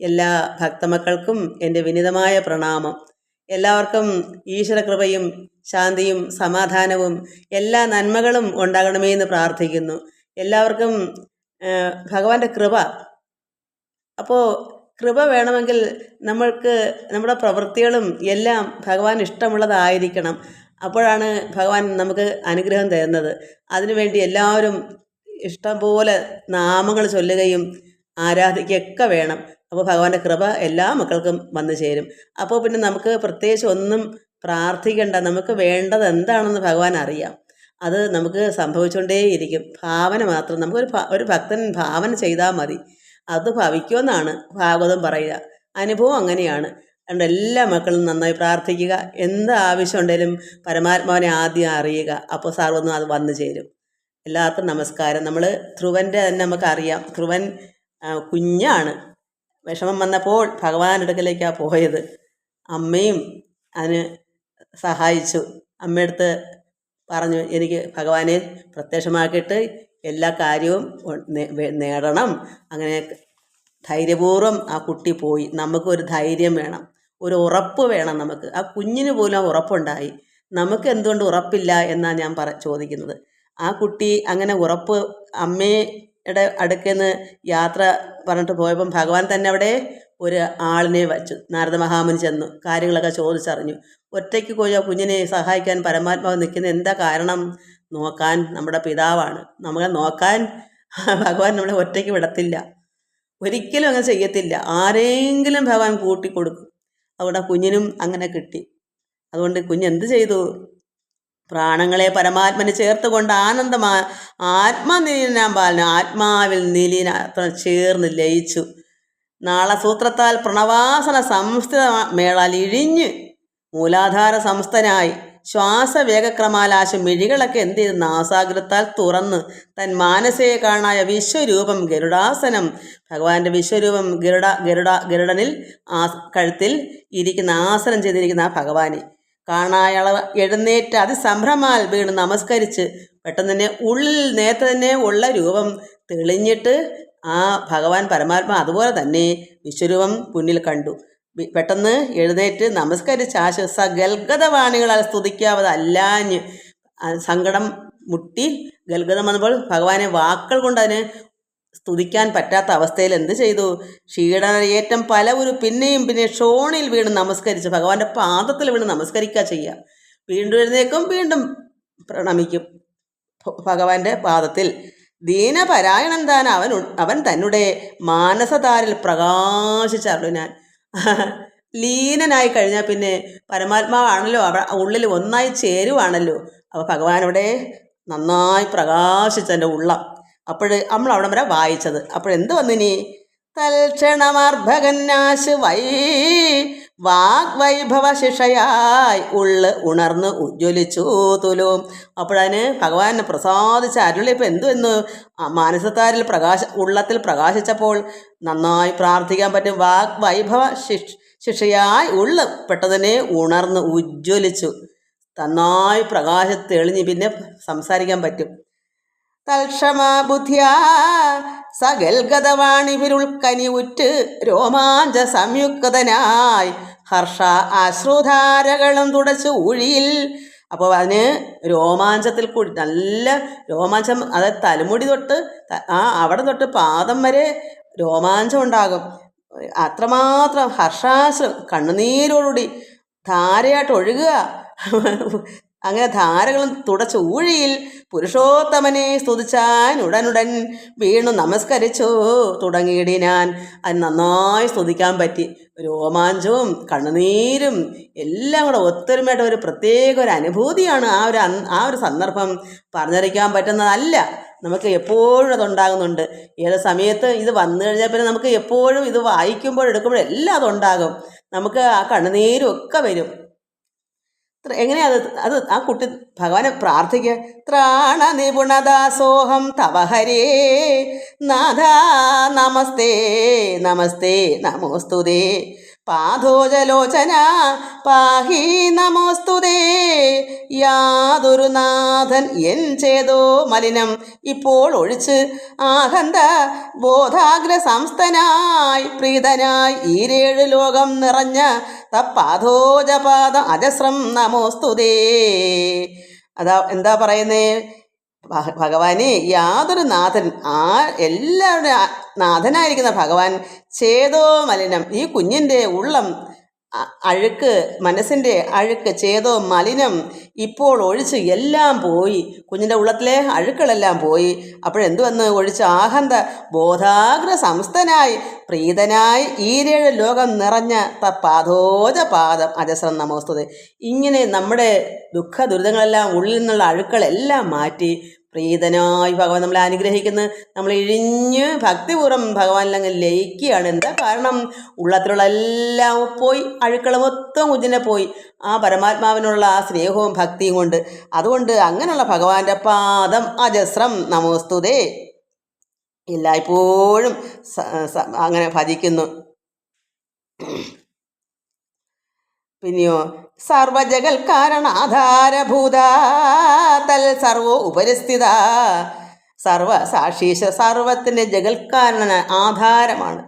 എല്ലാ ഭക്തമക്കൾക്കും എന്റെ വിനിതമായ പ്രണാമം. എല്ലാവർക്കും ഈശ്വരകൃപയും ശാന്തിയും സമാധാനവും എല്ലാ നന്മകളും ഉണ്ടാകണമേ എന്ന് പ്രാർത്ഥിക്കുന്നു. എല്ലാവർക്കും ഭഗവാന്റെ കൃപ. അപ്പോൾ കൃപ വേണമെങ്കിൽ നമ്മൾക്ക് നമ്മുടെ പ്രവൃത്തികളും എല്ലാം ഭഗവാൻ ഇഷ്ടമുള്ളതായിരിക്കണം. അപ്പോഴാണ് ഭഗവാൻ നമുക്ക് അനുഗ്രഹം തരുന്നത്. അതിനുവേണ്ടി എല്ലാവരും ഇഷ്ടം പോലെ നാമങ്ങൾ ചൊല്ലുകയും ആരാധിക്കുകയൊക്കെ വേണം. അപ്പോൾ ഭഗവാന്റെ കൃപ എല്ലാ മക്കൾക്കും വന്നു ചേരും. അപ്പോൾ പിന്നെ നമുക്ക് പ്രത്യേകിച്ച് ഒന്നും പ്രാർത്ഥിക്കേണ്ട. നമുക്ക് വേണ്ടത് എന്താണെന്ന് ഭഗവാൻ അറിയാം. അത് നമുക്ക് സംഭവിച്ചുകൊണ്ടേയിരിക്കും ഭാവന മാത്രം. നമുക്കൊരു ഒരു ഭക്തൻ ഭാവന ചെയ്താൽ മതി. അത് ഭവിക്കുമെന്നാണ് ഭാഗവതം പറയുക. അനുഭവം അങ്ങനെയാണ്. അതുകൊണ്ട് എല്ലാ മക്കളും നന്നായി പ്രാർത്ഥിക്കുക. എന്ത് ആവശ്യമുണ്ടെങ്കിലും പരമാത്മാവിനെ ആദ്യം അറിയുക. അപ്പോൾ സർവൊന്നും അത് വന്നു ചേരും. എല്ലാവർക്കും നമസ്കാരം. നമ്മൾ ധ്രുവന്റെ തന്നെ നമുക്കറിയാം. ധ്രുവൻ കുഞ്ഞാണ്. വിഷമം വന്നപ്പോൾ ഭഗവാൻ അടുക്കലേക്കാണ് പോയത്. അമ്മയും അതിന് സഹായിച്ചു. അമ്മയടുത്ത് പറഞ്ഞു എനിക്ക് ഭഗവാനെ പ്രത്യക്ഷമാക്കിയിട്ട് എല്ലാ കാര്യവും നേടണം. അങ്ങനെ ധൈര്യപൂർവം ആ കുട്ടി പോയി. നമുക്കൊരു ധൈര്യം വേണം. ഒരു ഉറപ്പ് വേണം നമുക്ക്. ആ കുഞ്ഞിന് പോലും ഉറപ്പുണ്ടായി. നമുക്ക് എന്തുകൊണ്ട് ഉറപ്പില്ല എന്നാണ് ഞാൻ പറ ചോദിക്കുന്നത്. ആ കുട്ടി അങ്ങനെ ഉറപ്പ് അമ്മയുടെ അടുക്കെന്ന് യാത്ര പറഞ്ഞിട്ട് പോയപ്പം ഭഗവാൻ തന്നെ അവിടെ ഒരു ആളിനെ വച്ചു. നാരദ മഹാമുനി ചെന്നു. കാര്യങ്ങളൊക്കെ ചോദിച്ചറിഞ്ഞു. ഒറ്റയ്ക്ക് പോയ കുഞ്ഞിനെ സഹായിക്കാൻ പരമാത്മാവ് നിൽക്കുന്ന എന്താ കാരണം? നോക്കാൻ നമ്മുടെ പിതാവാണ്. നമ്മളെ നോക്കാൻ ഭഗവാൻ നമ്മളെ ഒറ്റയ്ക്ക് വിടത്തില്ല. ഒരിക്കലും അങ്ങനെ ചെയ്യത്തില്ല. ആരെങ്കിലും ഭഗവാൻ കൂട്ടിക്കൊടുക്കും. അവിടെ കുഞ്ഞിനും അങ്ങനെ കിട്ടി. അതുകൊണ്ട് കുഞ്ഞെന്ത് ചെയ്തു? പ്രാണങ്ങളെ പരമാത്മനെ ചേർത്തുകൊണ്ട് ആനന്ദമാ ആത്മനിലീനാൻ പാലന ആത്മാവിൽ നിലീന ചേർന്ന് ലയിച്ചു. നാളെ സൂത്രത്താൽ പ്രണവാസന സംസ്ഥിത മേളാൽ ഇഴിഞ്ഞ് മൂലാധാര സംസ്ഥനായി ശ്വാസവേഗക്രമാലാശ മിഴികളൊക്കെ എന്ത് ചെയ്ത് നാസാഗ്രത്താൽ തുറന്ന് തൻ മാനസേ കാണായ വിശ്വരൂപം ഗരുഡാസനം ഭഗവാന്റെ വിശ്വരൂപം ഗരുഡ ഗരുഡ ഗരുഡനിൽ ആ കഴുത്തിൽ ഇരിക്കുന്ന ആസനം ചെയ്തിരിക്കുന്ന ആ ഭഗവാനെ. കാണായളവ എഴുന്നേറ്റ് അത് അതിസംഭ്രമാൽ വീണ് നമസ്കരിച്ച് പെട്ടെന്ന് തന്നെ ഉള്ളിൽ നേരത്തെ തന്നെ ഉള്ള രൂപം തെളിഞ്ഞിട്ട് ആ ഭഗവാൻ പരമാത്മ അതുപോലെ തന്നെ വിശ്വരൂപം മുന്നിൽ കണ്ടു. പെട്ടെന്ന് എഴുന്നേറ്റ് നമസ്കരിച്ച് ആശ്വസ ഗൽഗതവാണികളാൽ സ്തുതിക്കാവത് അല്ലാഞ്ഞ് ആ സങ്കടം മുട്ടി ഗൽഗതം വന്നപ്പോൾ ഭഗവാനെ വാക്കുകൾ കൊണ്ട് അതിന് സ്തുതിക്കാൻ പറ്റാത്ത അവസ്ഥയിൽ എന്ത് ചെയ്തു? ക്ഷീണയേറ്റം പല ഒരു പിന്നെയും പിന്നെ ഷോണിൽ വീണ് നമസ്കരിച്ച് ഭഗവാന്റെ പാദത്തിൽ വീണ് നമസ്കരിക്കുക ചെയ്യുക വീണ്ടും എഴുന്നേക്കും വീണ്ടും പ്രണമിക്കും. ഭഗവാന്റെ പാദത്തിൽ ദീനപരായണൻ താൻ അവൻ അവൻ തന്നെ മാനസതാരിൽ പ്രകാശിച്ചറിഞ്ഞു ഞാൻ ലീനനായി കഴിഞ്ഞാൽ പിന്നെ പരമാത്മാവാണല്ലോ അവ ഉള്ളിൽ ഒന്നായി ചേരുവാണല്ലോ. അപ്പോൾ ഭഗവാൻ അവിടെ നന്നായി പ്രകാശിച്ചെന്റെ ഉള്ളം. അപ്പോൾ നമ്മൾ അവിടെ വരെ വായിച്ചത്. അപ്പോഴെന്ത് വന്നിനി തൽക്ഷണമർഭകന്നാശ് വൈ വാഗ്വൈഭവ ശിഷയായി ഉള്ള് ഉണർന്ന് ഉജ്ജ്വലിച്ചു തുലും. അപ്പോഴതിന് ഭഗവാനെ പ്രസാദിച്ച അരുളിപ്പോൾ എന്തു എന്ന് മാനസത്താരിൽ പ്രകാശ ഉള്ളത്തിൽ പ്രകാശിച്ചപ്പോൾ നന്നായി പ്രാർത്ഥിക്കാൻ പറ്റും. വാഗ് വൈഭവ ശിഷ് ശിക്ഷയായി ഉള്ള് പെട്ടതിനെ ഉണർന്ന് ഉജ്ജ്വലിച്ചു. നന്നായി പ്രകാശത്തെളിഞ്ഞ് പിന്നെ സംസാരിക്കാൻ പറ്റും. തൽക്ഷമ ബുദ്ധിയ. സകൽഗതവാണിവിരുൾക്കനി ഉറ്റ് രോമാഞ്ച സംയുക്തനായി. ഹർഷ അശ്രുധാരകളും തുടച്ച് ഊഴിയിൽ. അപ്പോൾ അതിന് രോമാഞ്ചത്തിൽ കൂടി നല്ല രോമാഞ്ചം അതായത് തലമുടി തൊട്ട് ആ അവിടെ തൊട്ട് പാദം വരെ രോമാഞ്ചം ഉണ്ടാകും. അത്രമാത്രം ഹർഷാശ്രം കണ്ണുനീരോടുകൂടി ധാരയായിട്ട് ഒഴുകുക. അങ്ങനെ ധാരകളും തുടച്ച ഊഴിയിൽ പുരുഷോത്തമനെ സ്തുതിച്ചാൻ ഉടനുടൻ വീണു നമസ്കരിച്ചു. തുടങ്ങിയിടിനാൻ അത് നന്നായി സ്തുതിക്കാൻ പറ്റി. രോമാഞ്ചവും കണ്ണുനീരും എല്ലാം കൂടെ ഒത്തൊരുമയായിട്ട് ഒരു പ്രത്യേക ഒരു അനുഭൂതിയാണ് ആ ഒരു ആ ഒരു സന്ദർഭം പറഞ്ഞറിയിക്കാൻ പറ്റുന്നതല്ല. നമുക്ക് എപ്പോഴും അതുണ്ടാകുന്നുണ്ട്. ഏത് സമയത്ത് ഇത് വന്നു കഴിഞ്ഞാൽ പിന്നെ നമുക്ക് എപ്പോഴും ഇത് വായിക്കുമ്പോൾ എല്ലാം അതുണ്ടാകും. നമുക്ക് ആ കണ്ണുനീരും ഒക്കെ വരും. എങ്ങനെയാ അത്? അത് ആ കുട്ടി ഭഗവാനെ പ്രാർത്ഥിക്കുക ത്രാണ നിപുണദാസോഹം തവഹരേ നാഥ നമസ്തേ നമസ്തേ നമോസ്തുതേ. പാദോജലോചന പാഹി നമോസ്തുതേ യാതൊരു നാഥൻ എൻ ചേതോ മലിനം. ഇപ്പോൾ ഒഴിച്ച് ആഹന്ത ബോധാഗ്ര സംസ്ഥനായി പ്രീതനായി ഈരേഴ് ലോകം നിറഞ്ഞ തപ്പാധോജപാദ അജസ്രം നമോസ്തുതേ അതാ എന്താ പറയുന്നേ? ഭഗവാനെ യാതൊരു നാഥൻ ആ എല്ലാവരുടെ നാഥനായിരിക്കുന്ന ഭഗവാൻ ചേതോ മലിനം ഈ കുഞ്ഞിന്റെ ഉള്ളം അഴുക്ക് മനസ്സിന്റെ അഴുക്ക് ചേതോ മലിനം ഇപ്പോൾ ഒഴിച്ച് എല്ലാം പോയി. കുഞ്ഞിന്റെ ഉള്ളത്തിലെ അഴുക്കളെല്ലാം പോയി. അപ്പോഴെന്തു വന്ന് ഒഴിച്ച് ആഹന്ത ബോധാഗ്ര സംസ്ഥനായി പ്രീതനായി ഈരേഴ് ലോകം നിറഞ്ഞ തപ്പാധോജ പാദം. അജസ്രം നമോസ്തുത. ഇങ്ങനെ നമ്മുടെ ദുഃഖ ദുരിതങ്ങളെല്ലാം ഉള്ളിൽ നിന്നുള്ള അഴുക്കളെല്ലാം മാറ്റി പ്രീതനായി ഭഗവാൻ നമ്മളെ അനുഗ്രഹിക്കുന്നു. നമ്മൾ ഇഴിഞ്ഞ് ഭക്തിപൂർവം ഭഗവാനിലങ്ങ് ലയിക്കുകയാണ്. എന്താ കാരണം? ഉള്ളത്തിലുള്ള എല്ലാം പോയി അഴുക്കള മൊത്തം കുഞ്ഞിനെ പോയി. ആ പരമാത്മാവിനുള്ള ആ സ്നേഹവും ഭക്തിയും കൊണ്ട്. അതുകൊണ്ട് അങ്ങനെയുള്ള ഭഗവാന്റെ പാദം അജസ്രം നമോസ്തുതേ. എല്ലായ്പ്പോഴും അങ്ങനെ ഭജിക്കുന്നു. പിന്നെയോ? സർവജഗൽ കാരണാധാരഭൂത തൽ സർവോ ഉപരിസ്ഥിത. സർവ സാക്ഷീശ സർവത്തിന്റെ ജഗൽക്കാരണ ആധാരമാണ്.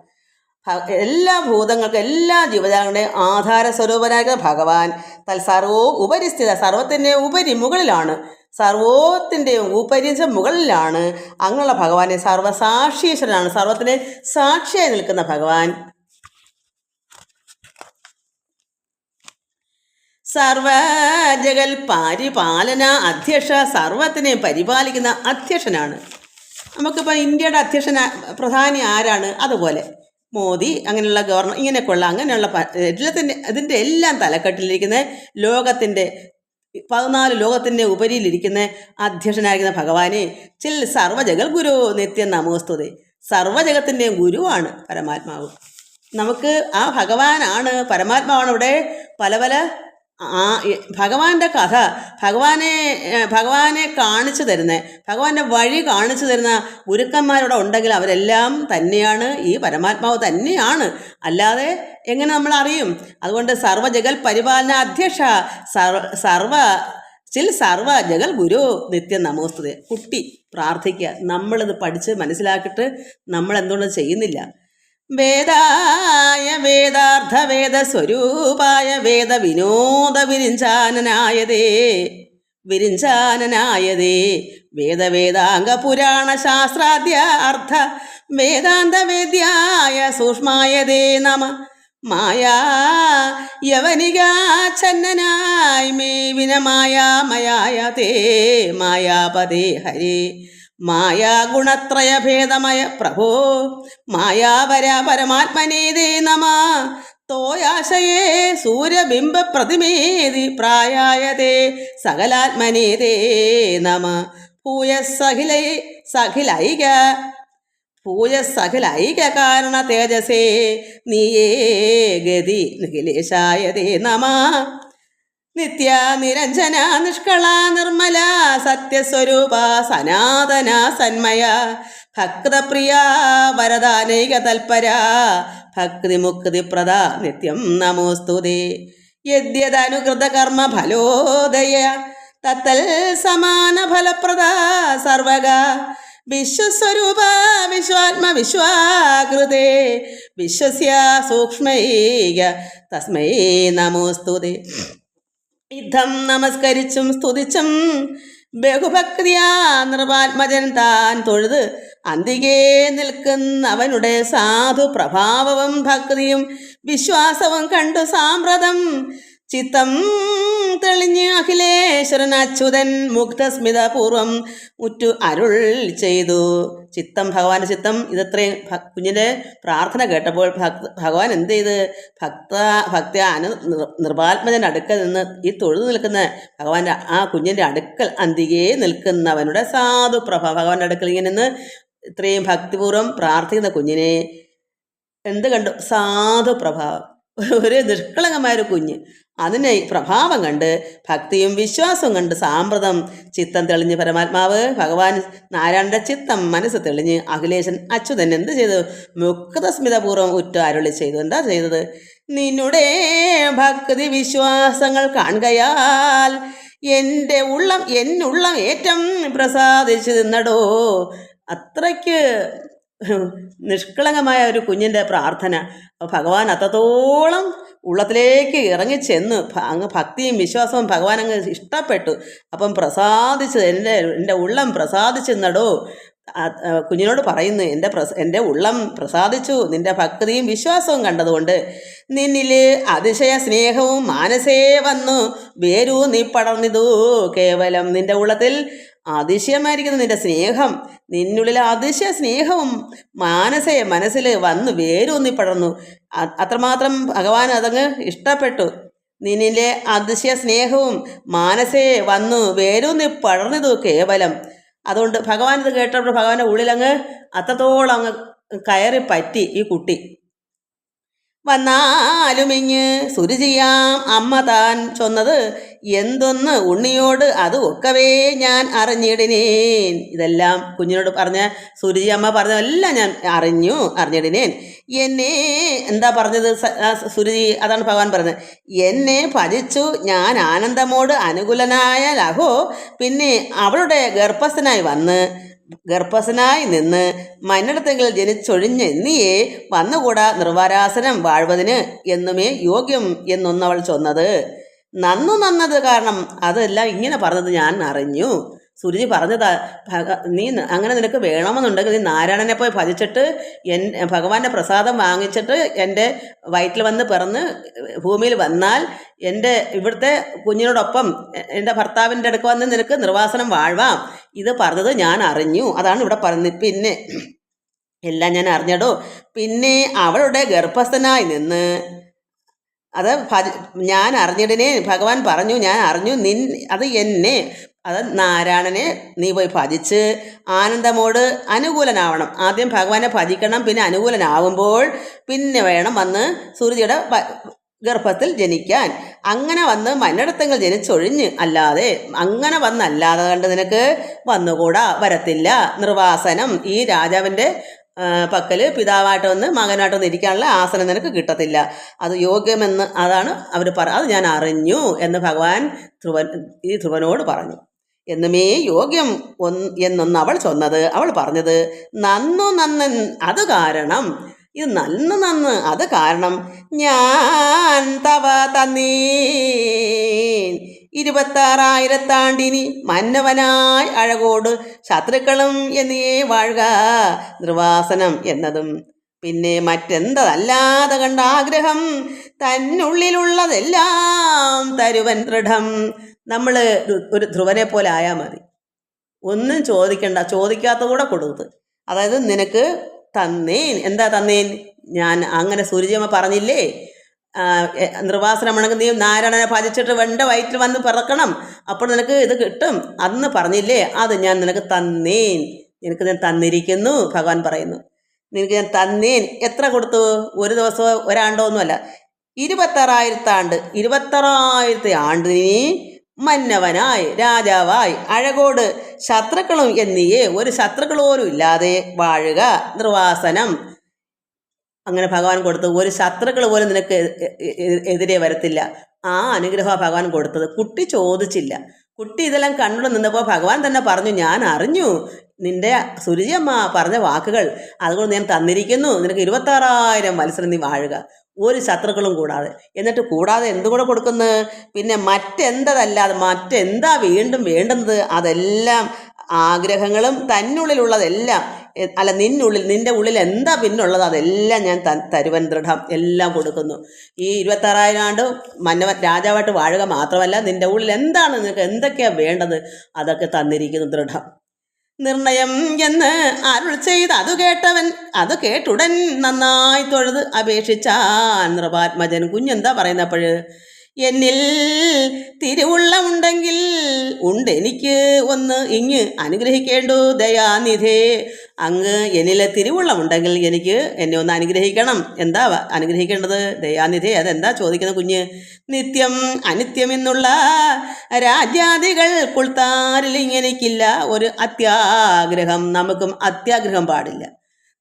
എല്ലാ ഭൂതങ്ങൾക്കും എല്ലാ ജീവജാലങ്ങളുടെയും ആധാര സ്വരൂപനായ ഭഗവാൻ തൽ സർവോ ഉപരിസ്ഥിത സർവത്തിന്റെ ഉപരി മുകളിലാണ്. സർവോത്തിന്റെ ഉപരിച്ച മുകളിലാണ് അങ്ങനെയുള്ള ഭഗവാനെ സർവസാക്ഷീശ്വരനാണ് സർവത്തിന്റെ സാക്ഷിയായി നിൽക്കുന്ന ഭഗവാൻ. സർവജഗൽ പരിപാലന അധ്യക്ഷ സർവത്തിനെ പരിപാലിക്കുന്ന അധ്യക്ഷനാണ്. നമുക്കിപ്പോൾ ഇന്ത്യയുടെ അധ്യക്ഷൻ പ്രധാനി ആരാണ്? അതുപോലെ മോദി അങ്ങനെയുള്ള ഗവർണർ ഇങ്ങനെയൊക്കെയുള്ള അങ്ങനെയുള്ള എല്ലാത്തിന്റെ ഇതിന്റെ എല്ലാം തലക്കെട്ടിലിരിക്കുന്ന ലോകത്തിന്റെ പതിനാല് ലോകത്തിന്റെ ഉപരിയിലിരിക്കുന്ന അധ്യക്ഷനായിരിക്കുന്ന ഭഗവാനെ ചിൽ സർവജഗൽ ഗുരു നിത്യം നമോസ്തുതി. സർവജഗത്തിന്റെ ഗുരുവാണ് പരമാത്മാവ്. നമുക്ക് ആ ഭഗവാനാണ് പരമാത്മാവാണ് ഇവിടെ പല പല ആ ഭഗവാന്റെ കഥ ഭഗവാനെ ഭഗവാനെ കാണിച്ചു തരുന്ന ഭഗവാന്റെ വഴി കാണിച്ചു തരുന്ന ഗുരുക്കന്മാരോടെ ഉണ്ടെങ്കിൽ അവരെല്ലാം തന്നെയാണ് ഈ പരമാത്മാവ് തന്നെയാണ്. അല്ലാതെ എങ്ങനെ നമ്മൾ അറിയും? അതുകൊണ്ട് സർവജഗൽ പരിപാലന അധ്യക്ഷ സർവ ചിൽ സർവ ജഗൽ ഗുരു നിത്യം നമോസ്തുതേ. കുട്ടി പ്രാർത്ഥിക്കുക. നമ്മളിത് പഠിച്ച് മനസ്സിലാക്കിയിട്ട് നമ്മൾ എന്തുകൊണ്ട് ചെയ്യുന്നില്ല? വേദായ വേദാർത്ഥ വേദ സ്വരൂപായ വേദ വിനോദ വിരിഞ്ചാനനായതേ വിരിഞ്ചാനനായതേ. വേദവേദാംഗ പുരാണ ശാസ്ത്രാദ്യ അർത്ഥ വേദാന്ത വേദ്യായ സൂക്ഷ്മായതേ നമ. മായാ യവനികാച്ഛന്നനായി മേ വിനമായാമയായ തേ. മായാപതേ ഹരേ. മായാ ഗുണത്രയ ഭേദമയ പ്രഭോ മായാപര പരമാത്മനേതേ നമ തോയാശയേ സൂര്യബിംബ പ്രതിമേതി പ്രായായതേ സകലാത്മനേതേ നമ. ഭൂയ സഖിലൈ സഖിലൈക പൂജ സകലൈക കാരണ തേജസേ നീയേ ഗതി നിഖിലേശായതേ നമ. നിത്യ നിരഞ്ജന നിഷ്കള നിർമ്മല സത്യസ്വരൂപ സനാതന സന്മയ ഭക്തപ്രിയ വരദാനൈക തൽപര ഭക്തി മുക്തി പ്രദ നിത്യം നമോസ്തുതേ യദ്യതനുകൃത കർമ്മ ഫലോദയ തത്തൽ സമാന ഫലപ്രദ സർവക വിശ്വസ്വരൂപ വിശ്വാത്മ വിശ്വാകൃതേ വിശ്വസ്യ സൂക്ഷ്മൈക തസ്മൈ നമോസ്തുതേ യുദ്ധം നമസ്കരിച്ചും സ്തുതിച്ചും ബഹുഭക്തിയാ നൃപാത്മജൻ താൻ തൊഴുത് അന്തികേ നിൽക്കുന്നവനുടെ സാധു പ്രഭാവവും ഭക്തിയും വിശ്വാസവും കണ്ടു സാമ്പ്രതം ചിത്തം തെളിഞ്ഞ് അഖിലേശ്വരൻ അച്യുതൻ മുഗ്ധസ്മിതപൂർവം മുറ്റു അരുൾ ചെയ്തു. ചിത്തം ഭഗവാന്റെ ചിത്തം ഇതത്രയും കുഞ്ഞിന്റെ പ്രാർത്ഥന കേട്ടപ്പോൾ ഭഗവാൻ എന്ത് ചെയ്ത്? ഭക്ത ഭക്ത അനു നിർ- നിർബാത്മജന്റെ അടുക്കൽ നിന്ന് ഈ തൊഴുതു നിൽക്കുന്ന ഭഗവാന്റെ ആ കുഞ്ഞിന്റെ അടുക്കൽ അന്തികേ നിൽക്കുന്നവനുടെ സാധു പ്രഭ ഭഗവാന്റെ അടുക്കൽ ഇങ്ങനെ നിന്ന് ഇത്രയും ഭക്തിപൂർവം പ്രാർത്ഥിക്കുന്ന കുഞ്ഞിനെ എന്ത് കണ്ടു? സാധു പ്രഭാവം ഒരു നിഷ്കളങ്കമായ ഒരു കുഞ്ഞ്. അതിനെ പ്രഭാവം കണ്ട് ഭക്തിയും വിശ്വാസവും കണ്ട് സാമ്പ്രതം ചിത്തം തെളിഞ്ഞ് പരമാത്മാവ്. ഭഗവാൻ നാരായണന്റെ ചിത്തം മനസ്സ് തെളിഞ്ഞ് അഖിലേശൻ അച്യുതൻ എന്ത് ചെയ്തു? മുക്തസ്മിതപൂർവം ഉറ്റ അരുളി ചെയ്തു. എന്താ ചെയ്തത്? നിന്നുടെ ഭക്തി വിശ്വാസങ്ങൾ കാണുകയാൽ എന്റെ ഉള്ളം എന്നുള്ളം ഏറ്റം പ്രസാദിച്ചു നിന്നടോ. അത്രയ്ക്ക് നിഷ്കളങ്കമായ ഒരു കുഞ്ഞിന്റെ പ്രാർത്ഥന. ഭഗവാൻ അത്രത്തോളം ഉള്ളത്തിലേക്ക് ഇറങ്ങി ചെന്ന് അങ്ങ് ഭക്തിയും വിശ്വാസവും ഭഗവാൻ അങ്ങ് ഇഷ്ടപ്പെട്ടു. അപ്പം പ്രസാദിച്ച് എന്റെ എന്റെ ഉള്ളം പ്രസാദിച്ചു നടോ കുഞ്ഞിനോട് പറയുന്നു എന്റെ പ്രസ എന്റെ ഉള്ളം പ്രസാദിച്ചു നിന്റെ ഭക്തിയും വിശ്വാസവും കണ്ടതുകൊണ്ട് നിന്നിൽ അതിശയ സ്നേഹവും മാനസേ വന്നു. വേരൂ നീ പടർന്നിതു. കേവലം നിന്റെ ഉള്ളത്തിൽ അതിശയമായിരിക്കുന്നു നിന്റെ സ്നേഹം. നിന്നുള്ളിൽ അതിശയ സ്നേഹവും മാനസയെ മനസ്സിൽ വന്ന് വേരൂന്നി പടർന്നു. അത്രമാത്രം ഭഗവാൻ അതങ്ങ് ഇഷ്ടപ്പെട്ടു. നിന്നിലെ അതിശയ സ്നേഹവും മാനസയെ വന്നു വേരൂന്നി പടർന്നതു കേവലം. അതുകൊണ്ട് ഭഗവാൻ ഇത് കേട്ടപ്പോൾ ഭഗവാന്റെ ഉള്ളിലങ്ങ് അത്രത്തോളം അങ്ങ് കയറി പറ്റി ഈ കുട്ടി. വന്നാലുമിങ്ങ് സുരുചിയാം അമ്മ താൻ ചൊന്നത് എന്തൊന്ന് ഉണ്ണിയോട് അത് ഒക്കവേ ഞാൻ അറിഞ്ഞിടിനേൻ. ഇതെല്ലാം കുഞ്ഞിനോട് പറഞ്ഞ സുരുചി അമ്മ പറഞ്ഞതെല്ലാം ഞാൻ അറിഞ്ഞു അറിഞ്ഞിടിനേൻ. എന്നെ എന്താ പറഞ്ഞത് സുരുചി അതാണ് ഭഗവാൻ പറഞ്ഞത്. എന്നെ ഭജിച്ചു ഞാൻ ആനന്ദമോട് അനുകൂലനായ ലഹോ പിന്നെ അവളുടെ ഗർഭസ്ഥനായി വന്ന് ഗർഭസ്ഥനായി നിന്ന് മന്നിടത്തെങ്കിൽ ജനിച്ചൊഴിഞ്ഞ് നീയെ വന്നുകൂടാ നിർവാരാസനം വാഴ്വതിന് എന്നുമേ യോഗ്യം എന്നൊന്നവൾ ചൊന്നത്. നന്നു നന്നത് കാരണം അതെല്ലാം ഇങ്ങനെ പറഞ്ഞത് ഞാൻ അറിഞ്ഞു. സുരുചി പറഞ്ഞതാ നീ അങ്ങനെ നിനക്ക് വേണമെന്നുണ്ടെങ്കിൽ നീ നാരായണനെ പോയി ഭജിച്ചിട്ട് എൻ ഭഗവാന്റെ പ്രസാദം വാങ്ങിച്ചിട്ട് എന്റെ വയറ്റിൽ വന്ന് പിറന്ന് ഭൂമിയിൽ വന്നാൽ എന്റെ ഇവിടുത്തെ കുഞ്ഞിനോടൊപ്പം എന്റെ ഭർത്താവിന്റെ അടുക്ക് വന്ന് നിനക്ക് നിർവാസനം വാഴ്വാം. ഇത് പറഞ്ഞത് ഞാൻ അറിഞ്ഞു. അതാണ് ഇവിടെ പറഞ്ഞത്. പിന്നെ എല്ലാം ഞാൻ അറിഞ്ഞടോ. പിന്നെ അവളുടെ ഗർഭസ്ഥനായി നിന്ന് അത് ഞാൻ അറിഞ്ഞിടനെ ഭഗവാൻ പറഞ്ഞു ഞാൻ അറിഞ്ഞു നിൻ അത് എന്നെ അത് നാരായണനെ നീ പോയി ഭജിച്ച് ആനന്ദമോട് അനുകൂലനാവണം. ആദ്യം ഭഗവാനെ ഭജിക്കണം പിന്നെ അനുകൂലനാവുമ്പോൾ പിന്നെ വേണം വന്ന് സൂര്യയുടെ ഗർഭത്തിൽ ജനിക്കാൻ. അങ്ങനെ വന്ന് മന്നിടത്തെങ്കിൽ ജനിച്ചൊഴിഞ്ഞ് അല്ലാതെ അങ്ങനെ വന്നല്ലാതെ കണ്ട് നിനക്ക് വന്നുകൂടാ വരത്തില്ല. നിർവാസനം ഈ രാജാവിന്റെ ആ, പക്കൽ പിതാവായിട്ട് വന്ന് മകനായിട്ട് വന്ന് ഇരിക്കാനുള്ള ആസനം നിനക്ക് കിട്ടത്തില്ല. അത് യോഗ്യമെന്ന് അതാണ് അവർ പറ അത് ഞാൻ അറിഞ്ഞു എന്ന് ഭഗവാൻ ധ്രുവൻ ഈ ധ്രുവനോട് പറഞ്ഞു. എന്നുമേ യോഗ്യം ഒന്ന് എന്നൊന്ന് അവൾ ചൊന്നത്. അവൾ പറഞ്ഞത് നന്നു നന്ന് അത് കാരണം ഇത് നന്ന് നന്ന് അത് കാരണം ഞാൻ തവ തന്നീൻ. ഇരുപത്താറായിരത്താണ്ടിനി മന്നവനായി അഴകോട് ശത്രുക്കളും എന്നേ വാഴുക നിർവാസനം എന്നതും. പിന്നെ മറ്റെന്തതല്ലാതെ കണ്ട ആഗ്രഹം തന്നുള്ളിലുള്ളതെല്ലാം തരുവൻ ദൃഢം. നമ്മൾ ഒരു ധ്രുവനെ പോലെ ആയാൽ മതി. ഒന്നും ചോദിക്കണ്ട ചോദിക്കാത്ത കൂടെ കൊടുത്ത്. അതായത് നിനക്ക് തന്നേൻ എന്താ തന്നേൻ? ഞാൻ അങ്ങനെ സൂര്യജമ്മ പറഞ്ഞില്ലേ? നിർവാസനമാണെങ്കിൽ നീ നാരായണനെ ഭജിച്ചിട്ട് വെണ്ട വയറ്റിൽ വന്ന് പിറക്കണം. അപ്പോൾ നിനക്ക് ഇത് കിട്ടും. അന്ന് പറഞ്ഞില്ലേ അത് ഞാൻ നിനക്ക് തന്നേൻ. നിനക്ക് ഞാൻ തന്നിരിക്കുന്നു. ഭഗവാൻ പറയുന്നു. നിനക്ക് ഞാൻ തന്നേൻ. എത്ര കൊടുത്തു? ഒരു ദിവസമോ ഒരാണ്ടോ ഒന്നുമല്ല. ഇരുപത്താറായിരത്താണ്ട്. ഇരുപത്താറായിരത്തി ആണ്ട് നീ മന്നവനായി രാജാവായി അഴകോട് ശത്രുക്കളും എന്നിയേ. ഒരു ശത്രുക്കളോരും ഇല്ലാതെ വാഴുക. നിർവാസനം. അങ്ങനെ ഭഗവാൻ കൊടുത്തു ഒരു ശത്രുക്കൾ പോലും നിനക്ക് എതിരെ വരത്തില്ല. ആ അനുഗ്രഹമാണ് ഭഗവാൻ കൊടുത്തത്. കുട്ടി ചോദിച്ചില്ല. കുട്ടി ഇതെല്ലാം കണ്ടു നിന്നപ്പോൾ ഭഗവാൻ തന്നെ പറഞ്ഞു ഞാൻ അറിഞ്ഞു. നിന്റെ സുരുചിയമ്മ പറഞ്ഞ വാക്കുകൾ അതുകൊണ്ട് ഞാൻ തന്നിരിക്കുന്നു. നിനക്ക് ഇരുപത്താറായിരം മത്സരം നീ വാഴുക. ഒരു ശത്രുക്കളും കൂടാതെ. എന്നിട്ട് കൂടാതെ എന്തുകൂടെ കൊടുക്കുന്നു? പിന്നെ മറ്റെന്തതല്ലാതെ മറ്റെന്താ വീണ്ടും വേണ്ടുന്നത്? അതെല്ലാം ആഗ്രഹങ്ങളും തന്നുള്ളിലുള്ളതെല്ലാം അല്ല നിന്നുള്ളിൽ നിന്റെ ഉള്ളിൽ എന്താ പിന്നുള്ളത് അതെല്ലാം ഞാൻ തരുവൻ ദൃഢം എല്ലാം കൊടുക്കുന്നു. ഈ ഇരുപത്താറായിരം ആണ്ട് മന്നവൻ രാജാവായിട്ട് വാഴുക മാത്രമല്ല നിന്റെ ഉള്ളിൽ എന്താണ് നിനക്ക് എന്തൊക്കെയാണ് വേണ്ടത് അതൊക്കെ തന്നിരിക്കുന്നു ദൃഢം. നിർണയം എന്ന് അരുൾ ചെയ്ത് അത് കേട്ടവൻ അത് കേട്ടുടൻ നന്നായി തൊഴുത് അപേക്ഷിച്ചാൻ. നൃപാത്മജൻ കുഞ്ഞെന്താ പറയുന്നപ്പോഴ്? എന്നിൽ തിരുവുള്ളമുണ്ടെങ്കിൽ ഉണ്ട് എനിക്ക് ഒന്ന് ഇങ്ങ് അനുഗ്രഹിക്കേണ്ടു ദയാനിധേ. അങ്ങ് എന്നിലെ തിരുവുള്ളമുണ്ടെങ്കിൽ എനിക്ക് എന്നെ ഒന്ന് അനുഗ്രഹിക്കണം. എന്താ അനുഗ്രഹിക്കേണ്ടത്? ദയാനിധേ അതെന്താ ചോദിക്കുന്ന കുഞ്ഞ്? നിത്യം അനിത്യം എന്നുള്ള രാജ്യാദികൾ കുൾത്താരിൽ ഇങ്ങനെക്കില്ല. ഒരു അത്യാഗ്രഹം. നമുക്കും അത്യാഗ്രഹം പാടില്ല.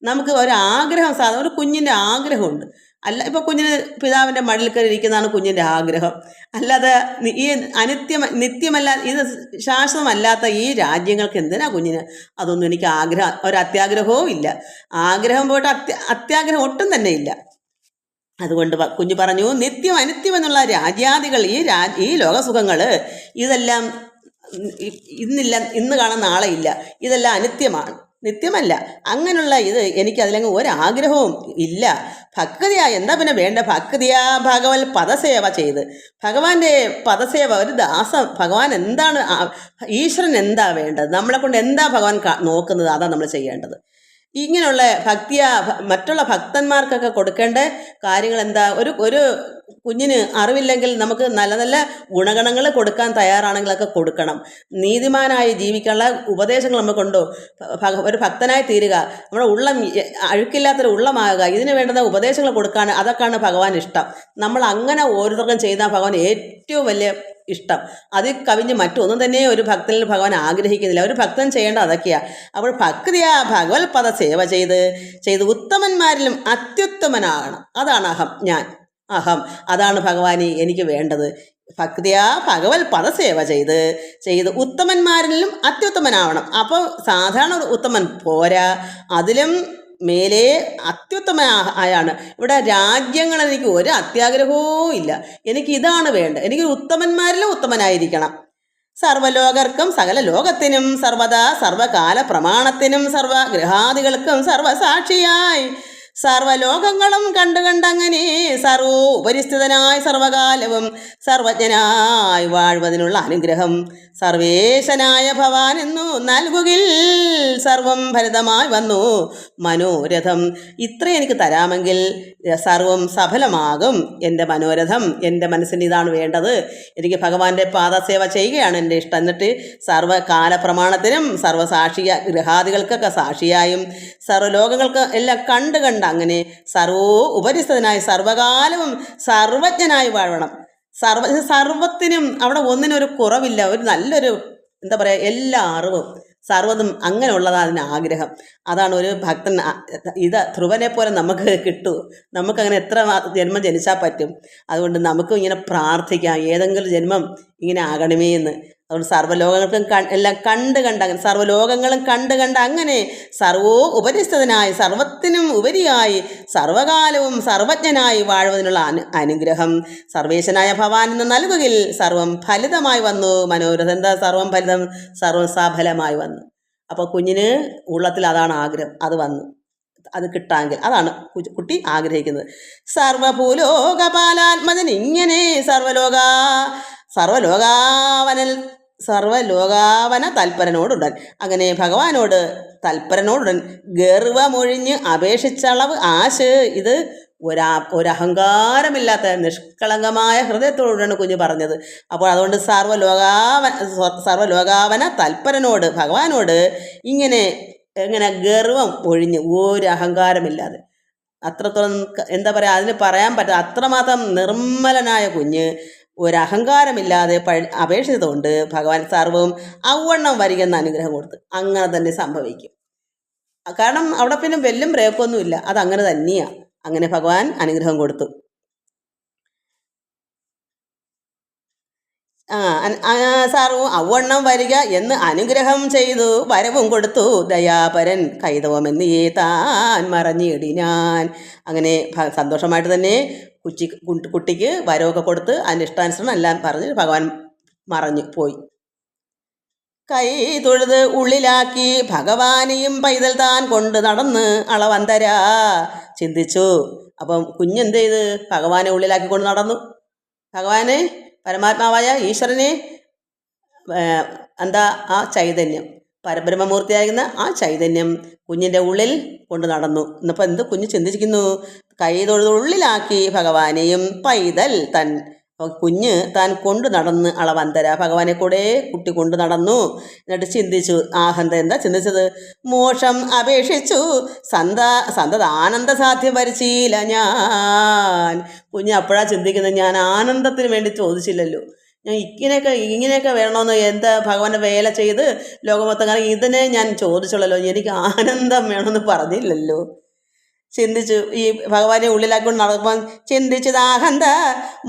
നമുക്ക് ഒരു ആഗ്രഹം സാധനം ഒരു കുഞ്ഞിന്റെ ആഗ്രഹമുണ്ട്. അല്ല ഇപ്പോൾ കുഞ്ഞിന് പിതാവിന്റെ മടിൽ കയറി ഇരിക്കുന്നതാണ് കുഞ്ഞിന്റെ ആഗ്രഹം. അല്ലാതെ ഈ അനിത്യം നിത്യമല്ല ഇത് ശാശ്വതമല്ലാത്ത ഈ രാജ്യങ്ങൾക്ക് എന്തിനാ കുഞ്ഞിന് അതൊന്നും എനിക്ക് ആഗ്രഹം ഒരു ഇല്ല. ആഗ്രഹം പോയിട്ട് അത്യ അത്യാഗ്രഹം ഒട്ടും തന്നെ ഇല്ല. അതുകൊണ്ട് കുഞ്ഞു പറഞ്ഞു നിത്യം അനിത്യം എന്നുള്ള രാജ്യാദികൾ ഈ രാ ഈ ലോകസുഖങ്ങൾ ഇതെല്ലാം ഇന്നില്ല ഇന്ന് കാണാൻ നാളെ ഇല്ല. ഇതെല്ലാം അനിത്യമാണ്. നിത്യമല്ല. അങ്ങനെയുള്ള ഇത് എനിക്ക് അതിലങ്ങ് ഒരാഗ്രഹവും ഇല്ല. ഭക്തിയാ എന്താ പിന്നെ വേണ്ട? ഭക്തിയാ ഭഗവൽ പദസേവ ചെയ്ത്. ഭഗവാന്റെ പദസേവ ഒരു ദാസ ഭഗവാൻ എന്താണ് ഈശ്വരൻ എന്താ വേണ്ടത്? നമ്മളെ കൊണ്ട് എന്താ ഭഗവാൻ നോക്കുന്നത്? അതാ നമ്മൾ ചെയ്യേണ്ടത്. ഇങ്ങനെയുള്ള ഭക്തിയ മറ്റുള്ള ഭക്തന്മാർക്കൊക്കെ കൊടുക്കേണ്ട കാര്യങ്ങൾ എന്താ ഒരു ഒരു കുഞ്ഞിന് അറിവില്ലെങ്കിൽ നമുക്ക് നല്ല നല്ല ഗുണഗണങ്ങൾ കൊടുക്കാൻ തയ്യാറാണെങ്കിലൊക്കെ കൊടുക്കണം. നീതിമാനായി ജീവിക്കാനുള്ള ഉപദേശങ്ങൾ നമുക്കുണ്ടോ? കൊണ്ടു ഒരു ഭക്തനായി തീരുക നമ്മുടെ ഉള്ളം അഴുക്കില്ലാത്തൊരു ഉള്ളമാകുക ഇതിന് വേണ്ടുന്ന ഉപദേശങ്ങൾ കൊടുക്കാൻ അതൊക്കെയാണ് ഭഗവാൻ ഇഷ്ടം നമ്മൾ അങ്ങനെ ഓരോരുത്തർക്കും ചെയ്താൽ ഭഗവാൻ ഏറ്റവും വലിയ ഇഷ്ടം. അതിൽ കവിഞ്ഞ് മറ്റൊന്നും തന്നെ ഒരു ഭക്തനിൽ ഭഗവാൻ ആഗ്രഹിക്കുന്നില്ല. ഒരു ഭക്തൻ ചെയ്യേണ്ട അതൊക്കെയാണ് അപ്പോൾ ഭക്തിയാ ഭഗവത് പദ സേവ ചെയ്ത് ചെയ്ത് ഉത്തമന്മാരിലും അത്യുത്തമനാകണം. അതാണ് അഹം ഞാൻ. അഹം. അതാണ് ഭഗവാനി എനിക്ക് വേണ്ടത്. ഭക്തിയാ ഭഗവത് പദസേവ ചെയ്ത് ചെയ്ത് ഉത്തമന്മാരിലും അത്യുത്തമനാവണം. അപ്പോൾ സാധാരണ ഒരു ഉത്തമൻ പോരാ. അതിലും മേലെ അത്യുത്തമ ആയാണ്. ഇവിടെ രാജ്യങ്ങൾ എനിക്ക് ഒരു അത്യാഗ്രഹവും ഇല്ല. എനിക്ക് ഇതാണ് വേണ്ടത്. എനിക്ക് ഉത്തമന്മാരിലും ഉത്തമനായിരിക്കണം. സർവലോകർക്കും സകല ലോകത്തിനും സർവദാ സർവകാല പ്രമാണത്തിനും സർവഗ്രഹാദികൾക്കും സർവസാക്ഷിയായി സർവലോകങ്ങളും കണ്ടു കണ്ടങ്ങനെ സർവോ ഉപരിസ്ഥിതനായ സർവകാലവും സർവജ്ഞനായി വാഴുവതിനുള്ള അനുഗ്രഹം സർവേശനായ ഭവാൻ എന്നു നൽകുകിൽ. സർവം ഫലിതമായി വന്നു. മനോരഥം. ഇത്ര എനിക്ക് തരാമെങ്കിൽ സർവം സഫലമാകും. എന്റെ മനോരഥം എന്റെ മനസ്സിന് ഇതാണ് വേണ്ടത്. എനിക്ക് ഭഗവാന്റെ പാദസേവ ചെയ്യുകയാണ് എന്റെ ഇഷ്ടം. എന്നിട്ട് സർവകാല പ്രമാണത്തിനും സർവസാക്ഷിയ ഗൃഹാദികൾക്കൊക്കെ സാക്ഷിയായും സർവലോകങ്ങൾക്ക് എല്ലാം കണ്ട് കണ്ട് അങ്ങനെ സർവോ ഉപരിസ്ഥനായി സർവകാലവും സർവജ്ഞനായി വാഴണം. സർവ സർവത്തിനും അവിടെ ഒന്നിനൊരു കുറവില്ല. ഒരു നല്ലൊരു എന്താ പറയുക എല്ലാ അറിവും. സർവതും അങ്ങനെയുള്ളതാണ് അതിന് ആഗ്രഹം. അതാണ് ഒരു ഭക്തൻ ഇത് ധ്രുവനെ പോലെ നമുക്ക് കിട്ടൂ. നമുക്കങ്ങനെ എത്ര ജന്മം ജനിച്ചാൽ പറ്റും. അതുകൊണ്ട് നമുക്കും ഇങ്ങനെ പ്രാർത്ഥിക്കാം. ഏതെങ്കിലും ജന്മം ഇങ്ങനെ ആകണമേ എന്ന് അതുകൊണ്ട് സർവലോകങ്ങൾക്കും ക എല്ലാം കണ്ട് കണ്ട് അങ്ങനെ സർവലോകങ്ങളും കണ്ട് കണ്ട് അങ്ങനെ സർവോ ഉപരിസ്ഥിതനായി സർവത്തിനും ഉപരിയായി സർവകാലവും സർവജ്ഞനായി വാഴുവതിനുള്ള അനു അനുഗ്രഹം. സർവേശനായ ഭവാൻ എന്ന് നൽകുകിൽ സർവം ഫലിതമായി വന്നു. മനോരഥ എന്താ? സർവം ഫലിതം സർവം സഫലമായി വന്നു. അപ്പോൾ കുഞ്ഞിന് ഉള്ളത്തിൽ അതാണ് ആഗ്രഹം. അത് വന്നു. അത് കിട്ടാമെങ്കിൽ അതാണ് കുട്ടി ആഗ്രഹിക്കുന്നത്. സർവഭൂലോകപാലാത്മജൻ ഇങ്ങനെ സർവലോക സർവലോകാവനൽ സർവലോകാവന തൽപരനോടുടൻ. അങ്ങനെ ഭഗവാനോട് തൽപരനോടുടൻ ഗർവമൊഴിഞ്ഞ് അപേക്ഷിച്ചളവ് ആശ് ഇത് ഒരാ ഒരഹങ്കാരമില്ലാത്ത നിഷ്കളങ്കമായ ഹൃദയത്തോടാണ് കുഞ്ഞ് പറഞ്ഞത്. അപ്പോൾ അതുകൊണ്ട് സർവലോകാവന സർവലോകാവന തൽപരനോട് ഭഗവാനോട് ഇങ്ങനെ ഇങ്ങനെ ഗർവം ഒഴിഞ്ഞ് ഒരു അഹങ്കാരമില്ലാതെ അത്രത്തോളം എന്താ പറയുക അതിന് പറയാൻ പറ്റാത്ത അത്രമാത്രം നിർമ്മലനായ കുഞ്ഞ് ഒരഹങ്കാരമില്ലാതെ പ അപേക്ഷിച്ചതുകൊണ്ട് ഭഗവാൻ സർവവും ഔവണ്ണം വരികെന്ന അനുഗ്രഹം കൊടുത്ത് അങ്ങനെ തന്നെ സംഭവിക്കും. കാരണം അവിടെ പിന്നെ വെല്ലും ബ്രേക്കൊന്നുമില്ല അത് അങ്ങനെ തന്നെയാണ് അങ്ങനെ ഭഗവാൻ അനുഗ്രഹം കൊടുത്തു. ആ സാറു ഔവണ്ണം വരിക എന്ന് അനുഗ്രഹം ചെയ്തു. വരവും കൊടുത്തു. ദയാപരൻ കൈതവമെന്ന് ഈ താൻ മറഞ്ഞിടിനാൻ അങ്ങനെ സന്തോഷമായിട്ട് തന്നെ കുച്ചി കുട്ടി- കുട്ടിക്ക് വരവൊക്കെ കൊടുത്ത് അതിന്റെ ഇഷ്ടാനുസരണം എല്ലാം പറഞ്ഞ് ഭഗവാൻ മറഞ്ഞു പോയി. കൈ തൊഴുത് ഉള്ളിലാക്കി ഭഗവാനെയും പൈതൽ താൻ കൊണ്ട് നടന്ന് അളവന്തരാ ചിന്തിച്ചു. അപ്പം കുഞ്ഞെന്ത് ചെയ്ത്? ഭഗവാനെ ഉള്ളിലാക്കി കൊണ്ട് നടന്നു. ഭഗവാനെ പരമാത്മാവായ ഈശ്വരനെ എന്താ ആ ചൈതന്യം. പരബ്രഹ്മമൂർത്തിയാകുന്ന ആ ചൈതന്യം കുഞ്ഞിന്റെ ഉള്ളിൽ കൊണ്ട് നടന്നു. ഇന്നിപ്പോൾ എന്ത് കുഞ്ഞ് ചിന്തിച്ചിരിക്കുന്നു? കൈ തൊഴുത് ഉള്ളിലാക്കി ഭഗവാനെയും പൈതൽ തൻ കുഞ്ഞ് താൻ കൊണ്ട് നടന്ന് അളവന്തര. ഭഗവാനെ കൂടെ കുട്ടി കൊണ്ട് നടന്നു. എന്നിട്ട് ചിന്തിച്ചു ആഹന്ത എന്താ ചിന്തിച്ചത്? മോഷം അപേക്ഷിച്ചു. സന്ത സന്തത ആനന്ദ സാധ്യം വരച്ചില്ല ഞാൻ. കുഞ്ഞ് അപ്പോഴാ ചിന്തിക്കുന്നത് ഞാൻ ആനന്ദത്തിന് വേണ്ടി ചോദിച്ചില്ലല്ലോ. ഞാൻ ഇങ്ങനെയൊക്കെ ഇങ്ങനെയൊക്കെ വേണമെന്ന് എന്താ ഭഗവാന്റെ വേല ചെയ്ത് ലോകമൊത്തം കാരണം ഇതിനെ ഞാൻ ചോദിച്ചുള്ളല്ലോ എനിക്ക് ആനന്ദം വേണമെന്ന് പറഞ്ഞില്ലല്ലോ. ചിന്തിച്ചു ഈ ഭഗവാനെ ഉള്ളിലാക്കൊണ്ട് നടക്കുമ്പോൾ ചിന്തിച്ചത് ആഹന്ത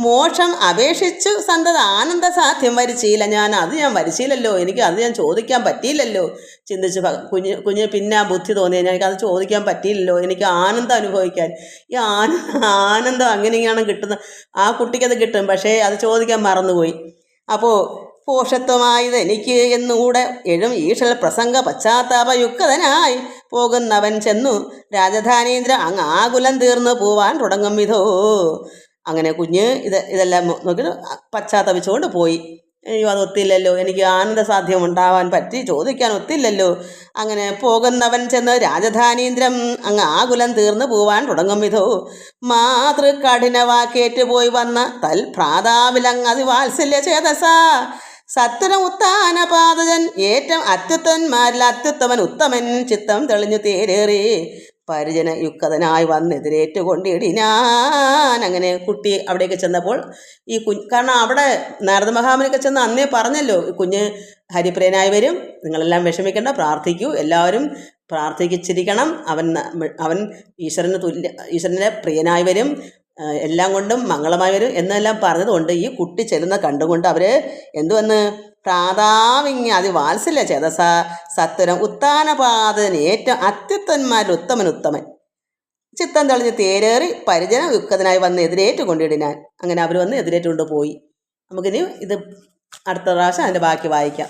മോക്ഷം അപേക്ഷിച്ചു സന്തത ആനന്ദ സാധ്യം വരിച്ചില്ല ഞാൻ അത് ഞാൻ വരിച്ചില്ലല്ലോ എനിക്ക് അത് ഞാൻ ചോദിക്കാൻ പറ്റിയില്ലല്ലോ. ചിന്തിച്ചു കുഞ്ഞ് കുഞ്ഞ് പിന്നെ ബുദ്ധി തോന്നിയ എനിക്ക് അത് ചോദിക്കാൻ പറ്റിയില്ലല്ലോ. എനിക്ക് ആനന്ദം അനുഭവിക്കാൻ. ഈ ആന ആനന്ദം അങ്ങനെയാണ് കിട്ടുന്നത് ആ കുട്ടിക്കത് കിട്ടും. പക്ഷേ അത് ചോദിക്കാൻ മറന്നുപോയി. അപ്പോൾ പോഷത്വമായത് എനിക്ക് എന്നുകൂടെ എഴും ഈഷൽ പ്രസംഗ പശ്ചാത്താപയുക്തനായി പോകുന്നവൻ ചെന്നു. രാജധാനീന്ദ്ര അങ്ങ് ആകുലം തീർന്നു പോവാൻ തുടങ്ങും വിധോ അങ്ങനെ കുഞ്ഞ് ഇത് ഇതെല്ലാം നോക്കി പശ്ചാത്തപിച്ചുകൊണ്ട് പോയി. അയ്യോ അത് ഒത്തില്ലല്ലോ. എനിക്ക് ആനന്ദ സാധ്യം ഉണ്ടാവാൻ പറ്റി. ചോദിക്കാൻ ഒത്തില്ലല്ലോ. അങ്ങനെ പോകുന്നവൻ ചെന്ന് രാജധാനീന്ദ്രം അങ്ങ് ആകുലം തീർന്നു പോവാൻ തുടങ്ങും വിധോ മാതൃ കഠിനവാക്കേറ്റുപോയി പോയി വന്ന തൽ ഭ്രാതാവിലങ് അതിവാത്സല്യ ചേതസ സത്വന ഉത്താനപാതജൻ ഏറ്റവും അത്യുത്തന്മാരിൽ അത്യുത്തമൻ ഉത്തമൻ ചിത്തം തെളിഞ്ഞു തേരേറി. പരിജന യുക്തനായി വന്നെതിരേറ്റുകൊണ്ടിടിനാൻ. അങ്ങനെ കുട്ടി അവിടേക്ക് ചെന്നപ്പോൾ ഈ കുഞ്ഞ് കാരണം അവിടെ നാരദ മഹാമനൊക്കെ ചെന്ന് അന്നേ പറഞ്ഞല്ലോ ഈ കുഞ്ഞ് ഹരിപ്രിയനായി വരും നിങ്ങളെല്ലാം വിഷമിക്കേണ്ട പ്രാർത്ഥിക്കൂ എല്ലാവരും പ്രാർത്ഥിച്ചിരിക്കണം. അവൻ അവൻ ഈശ്വരന് തുല്യ ഈശ്വരനെ പ്രിയനായി വരും. എല്ലാം കൊണ്ടും മംഗളമായി വരും എന്നെല്ലാം പറഞ്ഞതുകൊണ്ട് ഈ കുട്ടി ചെല്ലുന്ന കണ്ടുകൊണ്ട് അവർ എന്തുവന്ന്? പ്രാതാവിങ്ങി അതി വാത്സല്യ ചേതസ സത്വരം ഉത്താനപാതന് ഏറ്റവും അത്യുത്തന്മാരിൽ ഉത്തമൻ ഉത്തമൻ. ചിത്തം തെളിഞ്ഞ് തേരേറി പരിജന യുക്തനായി വന്ന് എതിരേറ്റ് കൊണ്ടിടിനാൻ അങ്ങനെ അവർ വന്ന് എതിരേറ്റുകൊണ്ട് പോയി. നമുക്കിനി ഇത് അടുത്ത പ്രാവശ്യം അതിന്റെ ബാക്കി വായിക്കാം.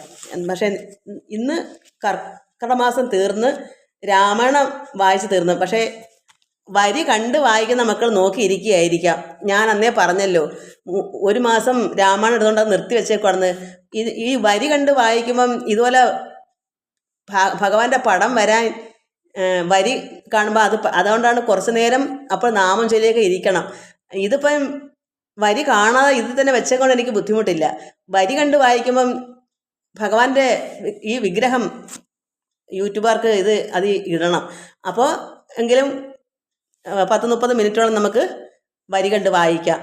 പക്ഷേ ഇന്ന് കർക്കിടമാസം തീർന്ന് രാമായണം വായിച്ച് തീർന്നു. പക്ഷേ വരി കണ്ട് വായിക്കുന്ന മക്കൾ നോക്കിയിരിക്കുകയായിരിക്കാം. ഞാൻ അന്നേ പറഞ്ഞല്ലോ ഒരു മാസം രാമായണം എടുത്തുകൊണ്ട് നിർത്തി വെച്ചേക്കുവാണെന്ന്. ഇത് ഈ വരി കണ്ട് വായിക്കുമ്പം ഇതുപോലെ ഭഗവാന്റെ പടം വരാൻ വരി കാണുമ്പോൾ അത് അതുകൊണ്ടാണ് കുറച്ച് നേരം അപ്പോൾ നാമം ചൊല്ലിയൊക്കെ ഇരിക്കണം. ഇതിപ്പം വരി കാണാതെ ഇത് തന്നെ വെച്ചേക്കൊണ്ട് എനിക്ക് ബുദ്ധിമുട്ടില്ല. വരി കണ്ട് വായിക്കുമ്പം ഭഗവാന്റെ ഈ വിഗ്രഹം യൂട്യൂബർക്ക് ഇത് അത് ഇടണം. അപ്പോൾ എങ്കിലും പത്ത് മുപ്പത് മിനിറ്റോളം നമുക്ക് വരി കണ്ട് വായിക്കാം.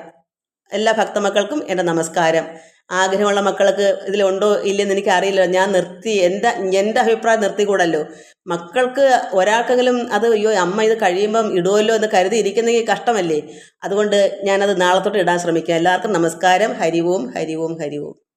എല്ലാ ഭക്തമക്കൾക്കും എന്റെ നമസ്കാരം. ആഗ്രഹമുള്ള മക്കൾക്ക് ഇതിലുണ്ടോ ഇല്ലെന്ന് എനിക്ക് അറിയില്ല ഞാൻ നിർത്തി എന്റെ എന്റെ അഭിപ്രായം നിർത്തിക്കൂടല്ലോ. മക്കൾക്ക് ഒരാൾക്കെങ്കിലും അത് അയ്യോ അമ്മ ഇത് കഴിയുമ്പം ഇടുമല്ലോ എന്ന് കരുതി ഇരിക്കുന്നെങ്കിൽ കഷ്ടമല്ലേ? അതുകൊണ്ട് ഞാനത് നാളെ തൊട്ട് ഇടാൻ ശ്രമിക്കാം. എല്ലാവർക്കും നമസ്കാരം. ഹരിവും ഹരിവും ഹരിവും.